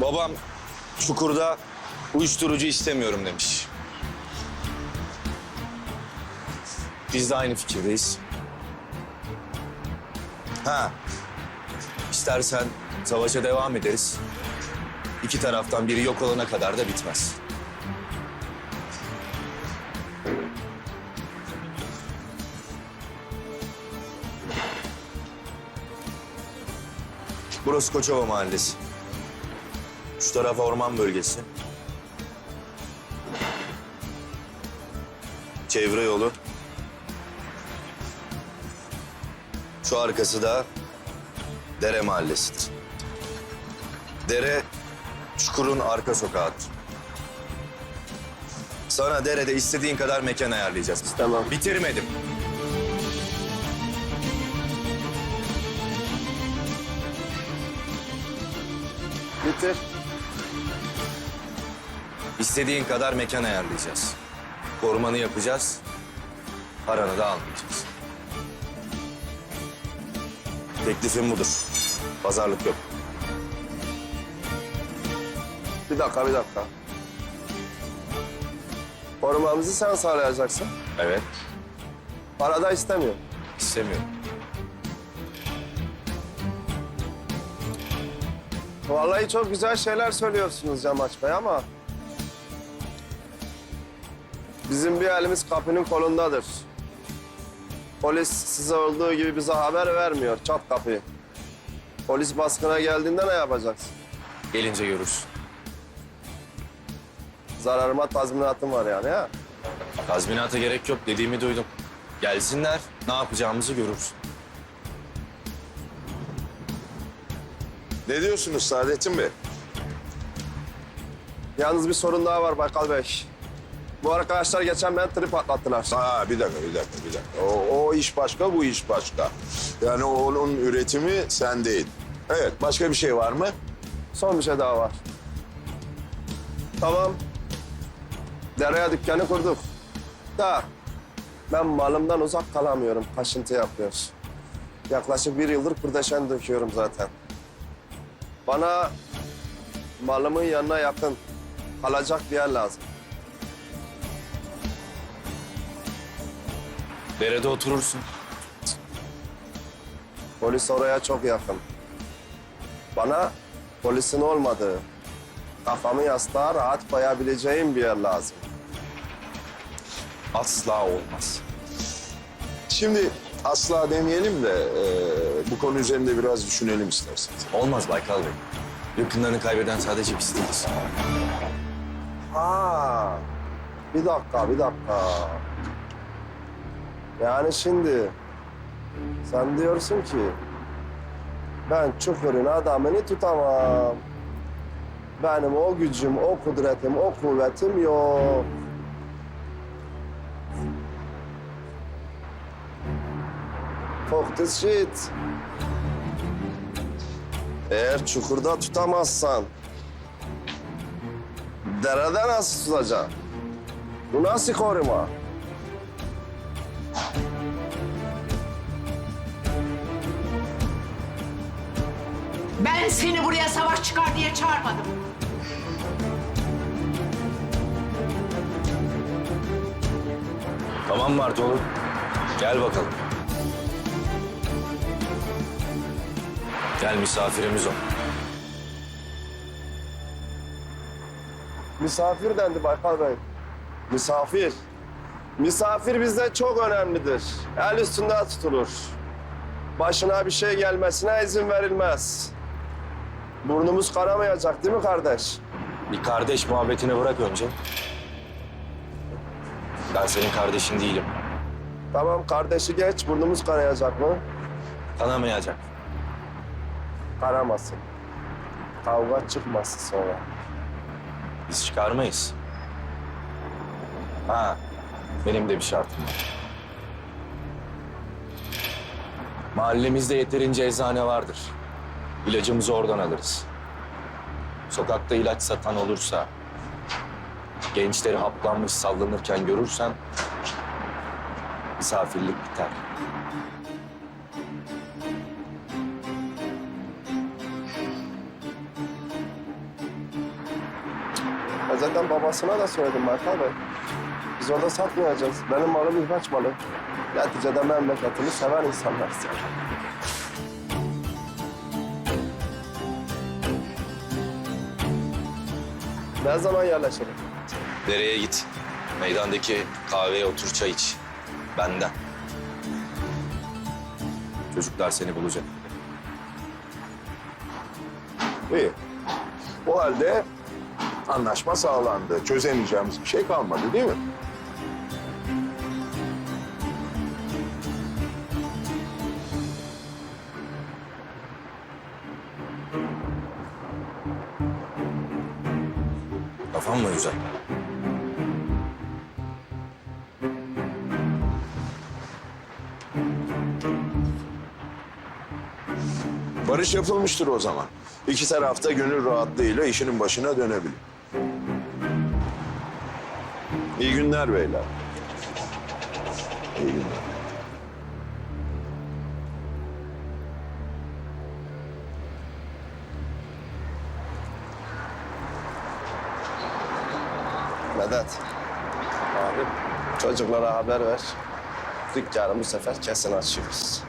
Babam çukurda uyuşturucu istemiyorum demiş. Biz de aynı fikirdeyiz. Ha, istersen savaşa devam ederiz. İki taraftan biri yok olana kadar da bitmez. Burası Koçova Mahallesi. Şu taraf orman bölgesi. Çevre yolu. Şu arkası da Dere Mahallesi'dir. Dere, çukurun arka sokağıdır. Sana derede istediğin kadar mekan ayarlayacağız. Tamam. Bitirmedim. Bitir. İstediğin kadar mekan ayarlayacağız. Korumanı yapacağız. Paranı da almayacağız. Teklifim budur. Pazarlık yok. Bir dakika, bir dakika. Korumamızı sen sağlayacaksın. Evet. Para da istemiyorum. istemiyorum. Vallahi çok güzel şeyler söylüyorsunuz Camaç Bey ama... Bizim bir elimiz kapının kolundadır. Polis size olduğu gibi bize haber vermiyor. Çat kapıyı. Polis baskına geldiğinde ne yapacaksın? Gelince görürsün. Zararıma tazminatım var yani ha? Tazminata gerek yok dediğimi duydum. Gelsinler ne yapacağımızı görürsün. Ne diyorsunuz Saadettin Bey? Yalnız bir sorun daha var Baykal Bey. Bu arkadaşlar geçen beni trip atlattılar. Aa bir dakika, bir dakika, bir dakika. O, o iş başka, bu iş başka. Yani onun üretimi sen değil. Evet, başka bir şey var mı? Son bir şey daha var. Tamam. Dereye dükkanı kurduk. Da ben malımdan uzak kalamıyorum. Kaşıntı yapıyor. Yaklaşık bir yıldır kurdeşen döküyorum zaten. Bana malımın yanına yakın kalacak bir yer lazım. Derede oturursun. Polis oraya çok yakın. Bana polisin olmadığı, kafamı yastığa rahat koyabileceğim bir yer lazım. Asla olmaz. Şimdi asla demeyelim de e, bu konu üzerinde biraz düşünelim isterseniz. Olmaz Baykal Bey. Yakınlarını kaybeden sadece biz değiliz. Ha, bir dakika, bir dakika. Yani şimdi sen diyorsun ki ben Çukur'un adamını tutamam. Benim o gücüm, o kudretim, o kuvvetim yok. Fuck this shit. Eğer çukurda tutamazsan derede nasıl tutacaksın? Bu nasıl koruma? Ben seni buraya savaş çıkar diye çağırmadım. Tamam mı Artoğlu? Gel bakalım. Gel misafirimiz ol. Misafir dendi Baykal Bey. Misafir. Misafir bizde çok önemlidir. El üstünde tutulur. Başına bir şey gelmesine izin verilmez. Burnumuz kanamayacak değil mi kardeş? Bir kardeş muhabbetini bırak önce. Ben senin kardeşin değilim. Tamam kardeşi geç, burnumuz kanayacak mı? Kanamayacak. Kanamasın. Kavga çıkmasın sonra. Biz çıkarmayız. Ha, benim de bir şartım var. Mahallemizde yeterince eczane vardır. İlacımızı oradan alırız. Sokakta ilaç satan olursa, gençleri haplanmış sallanırken görürsen misafirlik biter. zaten babasına da söyledim Marka Bey. Biz orada satmayacağız. Benim malım ihraç malı. Neticede memleketini seven insanlar. Ne zaman yerleşelim? Dereye git. Meydandaki kahveye otur çay iç. Benden. Çocuklar seni bulacak. İyi. O halde anlaşma sağlandı. Çözemeyeceğimiz bir şey kalmadı değil mi? Kafan mı güzel? Barış yapılmıştır o zaman. İki taraf da gönül rahatlığıyla işinin başına dönebilir. İyi günler beyler. İyi günler. Medet. Abi çocuklara haber ver. Dükkanı bu sefer kesin açıyoruz.